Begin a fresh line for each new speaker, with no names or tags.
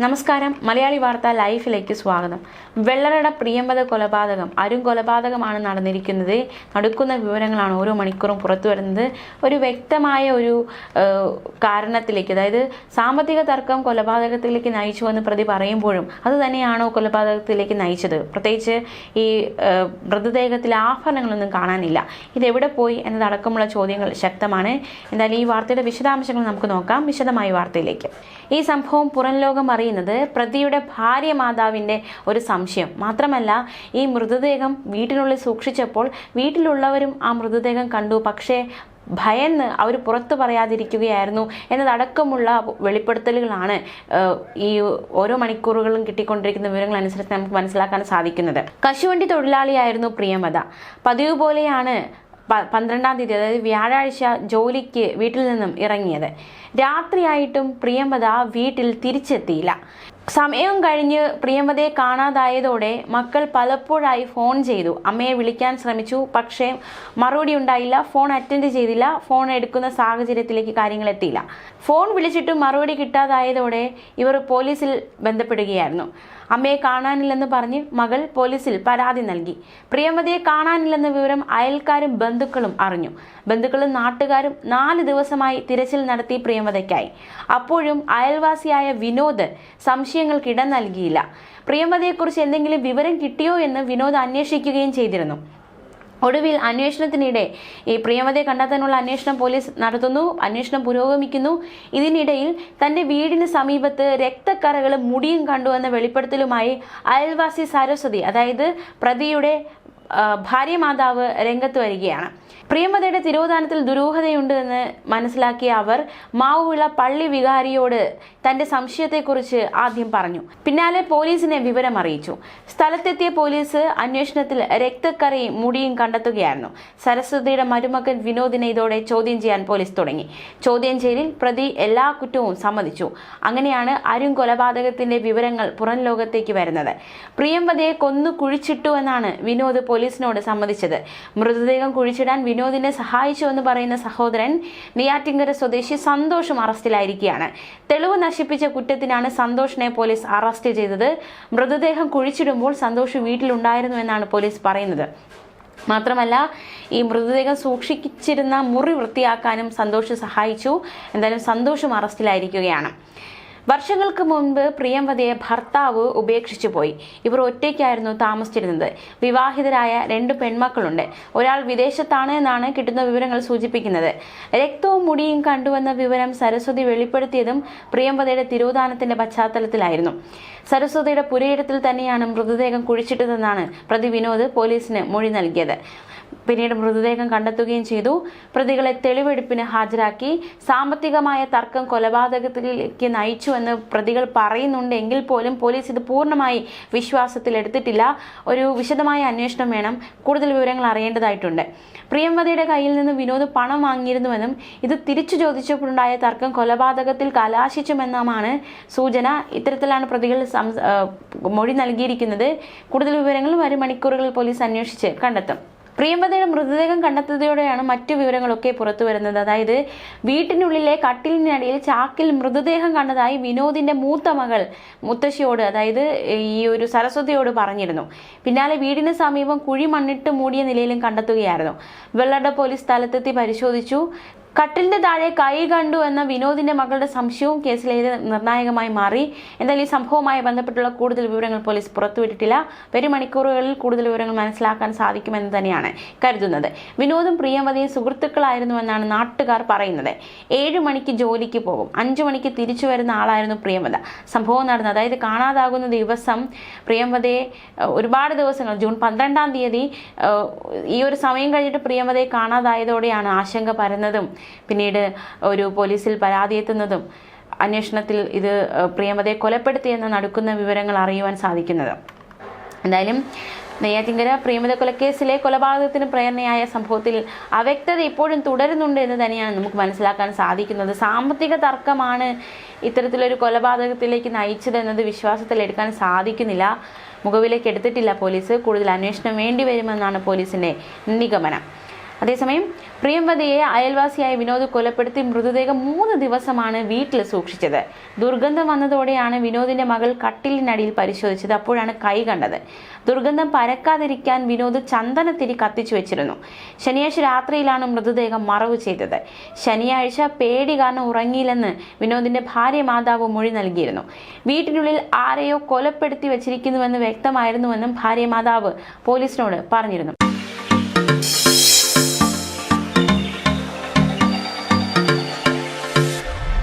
നമസ്കാരം. മലയാളി വാർത്ത ലൈഫിലേക്ക് സ്വാഗതം. വെള്ളറട പ്രിയമ്പത കൊലപാതകം അരും കൊലപാതകമാണ് നടന്നിരിക്കുന്നത്. നടക്കുന്ന വിവരങ്ങളാണ് ഓരോ മണിക്കൂറും പുറത്തു വരുന്നത്. ഒരു വ്യക്തമായ ഒരു കാരണത്തിലേക്ക് അതായത് സാമ്പത്തിക തർക്കം കൊലപാതകത്തിലേക്ക് നയിച്ചു എന്ന് പ്രതി പറയുമ്പോഴും അത് തന്നെയാണോ കൊലപാതകത്തിലേക്ക് നയിച്ചത്? പ്രത്യേകിച്ച് ഈ മൃതദേഹത്തിലെ ആഭരണങ്ങളൊന്നും കാണാനില്ല. ഇതെവിടെ പോയി എന്നതടക്കമുള്ള ചോദ്യങ്ങൾ ശക്തമാണ്. എന്തായാലും ഈ വാർത്തയുടെ വിശദാംശങ്ങൾ നമുക്ക് നോക്കാം. വിശദമായ വാർത്തയിലേക്ക്. ഈ സംഭവം പുറം ലോകം അറിയുന്നത് പ്രതിയുടെ ഭാര്യ മാതാവിന്റെ ഒരു സംശയം. മാത്രമല്ല ഈ മൃതദേഹം വീട്ടിനുള്ളിൽ സൂക്ഷിച്ചപ്പോൾ വീട്ടിലുള്ളവരും ആ മൃതദേഹം കണ്ടു. പക്ഷേ ഭയന്ന് അവർ പുറത്തു പറയാതിരിക്കുകയായിരുന്നു എന്നതടക്കമുള്ള വെളിപ്പെടുത്തലുകളാണ് ഈ ഓരോ മണിക്കൂറുകളും കിട്ടിക്കൊണ്ടിരിക്കുന്ന വിവരങ്ങൾ അനുസരിച്ച് നമുക്ക് മനസ്സിലാക്കാൻ സാധിക്കുന്നത്. കശുവണ്ടി തൊഴിലാളിയായിരുന്നു പ്രിയമത. പതിവ് പോലെയാണ് പന്ത്രണ്ടാം തീയതി അതായത് വ്യാഴാഴ്ച ജോലിക്ക് വീട്ടിൽ നിന്നും ഇറങ്ങിയത്. രാത്രിയായിട്ടും പ്രിയമ്പത വീട്ടിൽ തിരിച്ചെത്തിയില്ല. സമയം കഴിഞ്ഞ് പ്രിയമതയെ കാണാതായതോടെ മക്കൾ പലപ്പോഴായി ഫോൺ ചെയ്തു. അമ്മയെ വിളിക്കാൻ ശ്രമിച്ചു. പക്ഷേ മറുപടി ഉണ്ടായില്ല. ഫോൺ അറ്റൻഡ് ചെയ്തില്ല. ഫോൺ എടുക്കുന്ന സാഹചര്യത്തിലേക്ക് കാര്യങ്ങൾ എത്തിയില്ല. ഫോൺ വിളിച്ചിട്ടും മറുപടി കിട്ടാതായതോടെ ഇവർ പോലീസിൽ ബന്ധപ്പെടുകയായിരുന്നു. അമ്മയെ കാണാനില്ലെന്ന് പറഞ്ഞ് മകൾ പോലീസിൽ പരാതി നൽകി. പ്രിയമതയെ കാണാനില്ലെന്ന വിവരം അയൽക്കാരും ബന്ധുക്കളും അറിഞ്ഞു. ബന്ധുക്കളും നാട്ടുകാരും നാല് ദിവസമായി തിരച്ചിൽ നടത്തി പ്രിയമതയ്ക്കായി അപ്പോഴും അയൽവാസിയായ വിനോദ് സംശയങ്ങൾക്ക് ഇടം നൽകിയില്ല. പ്രിയമതയെക്കുറിച്ച് എന്തെങ്കിലും വിവരം കിട്ടിയോ എന്ന് വിനോദ് അന്വേഷിക്കുകയും ചെയ്തിരുന്നു. ഒടുവിൽ അന്വേഷണത്തിനിടെ ഈ പ്രിയമതയെ കണ്ടെത്താനുള്ള അന്വേഷണം പോലീസ് നടത്തുന്നു അന്വേഷണം പുരോഗമിക്കുന്നു. ഇതിനിടയിൽ തന്റെ വീടിന് സമീപത്ത് രക്തക്കറകളും മുടിയും കണ്ടു എന്ന വെളിപ്പെടുത്തലുമായി അയൽവാസി സരസ്വതി അതായത് പ്രതിയുടെ ഭാര്യ മാതാവ് രംഗത്ത് വരികയാണ്. പ്രിയമതയുടെ തിരോധാനത്തിൽ ദുരൂഹതയുണ്ട് എന്ന് മനസ്സിലാക്കിയ അവർ മാവുവിള പള്ളി വികാരിയോട് തന്റെ സംശയത്തെക്കുറിച്ച് ആദ്യം പറഞ്ഞു. പിന്നാലെ പോലീസിനെ വിവരം അറിയിച്ചു. സ്ഥലത്തെത്തിയ പോലീസ് അന്വേഷണത്തിൽ രക്തക്കറയും മുടിയും കണ്ടെത്തുകയായിരുന്നു. സരസ്വതിയുടെ മരുമകൻ വിനോദിനെ ഇതോടെ ചോദ്യം ചെയ്യാൻ പോലീസ് തുടങ്ങി. ചോദ്യം ചെയ്യലിൽ പ്രതി എല്ലാ കുറ്റവും സമ്മതിച്ചു. അങ്ങനെയാണ് അരുൺ കൊലപാതകത്തിന്റെ വിവരങ്ങൾ പുറം ലോകത്തേക്ക് വരുന്നത്. പ്രിയംവതയെ കൊന്നു കുഴിച്ചിട്ടു എന്നാണ് വിനോദ് പോലീസിനോട് സമ്മതിച്ചത്. മൃതദേഹം കുഴിച്ചിടാൻ വിനോദിനെ സഹായിച്ചു എന്ന് പറയുന്ന സഹോദരൻ നെയ്യാറ്റിങ്കര സ്വദേശി സന്തോഷും അറസ്റ്റിലായിരിക്കുകയാണ്. തെളിവ് നശിപ്പിച്ച കുറ്റത്തിനാണ് സന്തോഷിനെ പോലീസ് അറസ്റ്റ് ചെയ്തത്. മൃതദേഹം കുഴിച്ചിടുമ്പോൾ സന്തോഷ് വീട്ടിലുണ്ടായിരുന്നു എന്നാണ് പോലീസ് പറയുന്നത്. മാത്രമല്ല ഈ മൃതദേഹം സൂക്ഷിച്ചിരുന്ന മുറി വൃത്തിയാക്കാനും സന്തോഷ് സഹായിച്ചു. എന്തായാലും സന്തോഷം അറസ്റ്റിലായിരിക്കുകയാണ്. വർഷങ്ങൾക്ക് മുൻപ് പ്രിയംവതിയെ ഭർത്താവ് ഉപേക്ഷിച്ചു പോയി. ഇവർ ഒറ്റയ്ക്കായിരുന്നു താമസിച്ചിരുന്നത്. വിവാഹിതരായ രണ്ട് പെൺമക്കളുണ്ട്. ഒരാൾ വിദേശത്താണ് എന്നാണ് കിട്ടുന്ന വിവരങ്ങൾ സൂചിപ്പിക്കുന്നത്. രക്തവും മുടിയും കണ്ടുവന്ന വിവരം സരസ്വതി വെളിപ്പെടുത്തിയതും പ്രിയംവതയുടെ തിരോധാനത്തിന്റെ പശ്ചാത്തലത്തിലായിരുന്നു. സരസ്വതിയുടെ പുരയിടത്തിൽ തന്നെയാണ് മൃതദേഹം കുഴിച്ചിട്ടതെന്നാണ് പ്രതി വിനോദ് പോലീസിന് മൊഴി നൽകിയത്. പിന്നീട് മൃതദേഹം കണ്ടെത്തുകയും ചെയ്തു. പ്രതികളെ തെളിവെടുപ്പിന് ഹാജരാക്കി. സാമ്പത്തികമായ തർക്കം കൊലപാതകത്തിലേക്ക് നയിച്ചു എന്ന് പ്രതികൾ പറയുന്നുണ്ട്. എങ്കിൽ പോലും പോലീസ് ഇത് പൂർണമായി വിശ്വാസത്തിലെടുത്തിട്ടില്ല. ഒരു വിശദമായ അന്വേഷണം വേണം. കൂടുതൽ വിവരങ്ങൾ അറിയേണ്ടതായിട്ടുണ്ട്. പ്രിയംവതിയുടെ കയ്യിൽ നിന്ന് വിനോദ് പണം വാങ്ങിയിരുന്നുവെന്നും ഇത് തിരിച്ചു ചോദിച്ചപ്പോഴുണ്ടായ തർക്കം കൊലപാതകത്തിൽ കലാശിച്ചുമെന്നുമാണ് സൂചന. ഇത്തരത്തിലാണ് പ്രതികൾ മൊഴി നൽകിയിരിക്കുന്നത്. കൂടുതൽ വിവരങ്ങൾ വരും മണിക്കൂറുകളിൽ പോലീസ് അന്വേഷിച്ച് കണ്ടെത്തും. പ്രിയംവതയുടെ മൃതദേഹം കണ്ടെത്തിയതോടെയാണ് മറ്റു വിവരങ്ങളൊക്കെ പുറത്തു വരുന്നത്. അതായത് വീട്ടിനുള്ളിലെ കട്ടിലിനടിയിൽ ചാക്കിൽ മൃതദേഹം കണ്ടതായി വിനോദിന്റെ മൂത്ത മകൾ മുത്തശ്ശിയോട് അതായത് ഈ ഒരു സരസ്വതിയോട് പറഞ്ഞിരുന്നു. പിന്നാലെ വീടിന് സമീപം കുഴി മണ്ണിട്ട് മൂടിയ നിലയിലും കണ്ടെത്തുകയായിരുന്നു. വെള്ളട പോലീസ് സ്ഥലത്തെത്തി പരിശോധിച്ചു. കട്ടിലിന്റെ താഴെ കൈ കണ്ടു എന്ന വിനോദിന്റെ മകളുടെ സംശയവും കേസിലെ നിർണായകമായി മാറി? എന്തായാലും ഈ സംഭവവുമായി ബന്ധപ്പെട്ടുള്ള കൂടുതൽ വിവരങ്ങൾ പോലീസ് പുറത്തുവിട്ടിട്ടില്ല. വരും മണിക്കൂറുകളിൽ കൂടുതൽ വിവരങ്ങൾ മനസ്സിലാക്കാൻ സാധിക്കുമെന്ന് തന്നെയാണ് കരുതുന്നത്. വിനോദും പ്രിയമതയും സുഹൃത്തുക്കളായിരുന്നുവെന്നാണ് നാട്ടുകാർ പറയുന്നത്. ഏഴ് മണിക്ക് ജോലിക്ക് പോകും. അഞ്ചു മണിക്ക് തിരിച്ചു വരുന്ന ആളായിരുന്നു പ്രിയമത സംഭവം നടന്നത് അതായത് കാണാതാകുന്ന ദിവസം പ്രിയമതയെ ഒരുപാട് ദിവസങ്ങൾ ജൂൺ പന്ത്രണ്ടാം തീയതി ഈ ഒരു സമയം കഴിഞ്ഞിട്ട് പ്രിയമതയെ കാണാതായതോടെയാണ് ആശങ്ക പരന്നതും. പിന്നീട് ഒരു പോലീസിൽ പരാതി എത്തുന്നതും അന്വേഷണത്തിൽ ഇത് പ്രിയമതയെ കൊലപ്പെടുത്തിയെന്ന് നടക്കുന്ന വിവരങ്ങൾ അറിയുവാൻ സാധിക്കുന്നത്. എന്തായാലും നെയ്യാറ്റിങ്കര പ്രിയമത കൊലക്കേസിലെ കൊലപാതകത്തിന് പ്രേരണയായ സംഭവത്തിൽ അവ്യക്തത ഇപ്പോഴും തുടരുന്നുണ്ട് എന്ന് തന്നെയാണ് നമുക്ക് മനസ്സിലാക്കാൻ സാധിക്കുന്നത്. സാമ്പത്തിക തർക്കമാണ് ഇത്തരത്തിലൊരു കൊലപാതകത്തിലേക്ക് നയിച്ചതെന്നത് വിശ്വാസത്തിൽ എടുക്കാൻ സാധിക്കുന്നില്ല. മുഖവിലേക്ക് എടുത്തിട്ടില്ല പോലീസ്. കൂടുതൽ അന്വേഷണം വേണ്ടി വരുമെന്നാണ് പോലീസിന്റെ നിഗമനം. അതേസമയം പ്രിയംവതിയെ അയൽവാസിയായ വിനോദ് കൊലപ്പെടുത്തി മൃതദേഹം മൂന്ന് ദിവസമാണ് വീട്ടിൽ സൂക്ഷിച്ചത്. ദുർഗന്ധം വന്നതോടെയാണ് വിനോദിന്റെ മകൾ കട്ടിലിനടിയിൽ പരിശോധിച്ചത്. അപ്പോഴാണ് കൈ കണ്ടത്. ദുർഗന്ധം പരക്കാതിരിക്കാൻ വിനോദ് ചന്ദനത്തിരി കത്തിച്ചു വെച്ചിരുന്നു. ശനിയാഴ്ച രാത്രിയിലാണ് മൃതദേഹം മറവ് ചെയ്തത്. ശനിയാഴ്ച പേടി കാരണം ഉറങ്ങിയില്ലെന്ന് വിനോദിന്റെ ഭാര്യ മാതാവ് മൊഴി നൽകിയിരുന്നു. വീട്ടിനുള്ളിൽ ആരെയോ കൊലപ്പെടുത്തി വെച്ചിരിക്കുന്നുവെന്ന് വ്യക്തമായിരുന്നുവെന്നും ഭാര്യ മാതാവ് പോലീസിനോട് പറഞ്ഞിരുന്നു.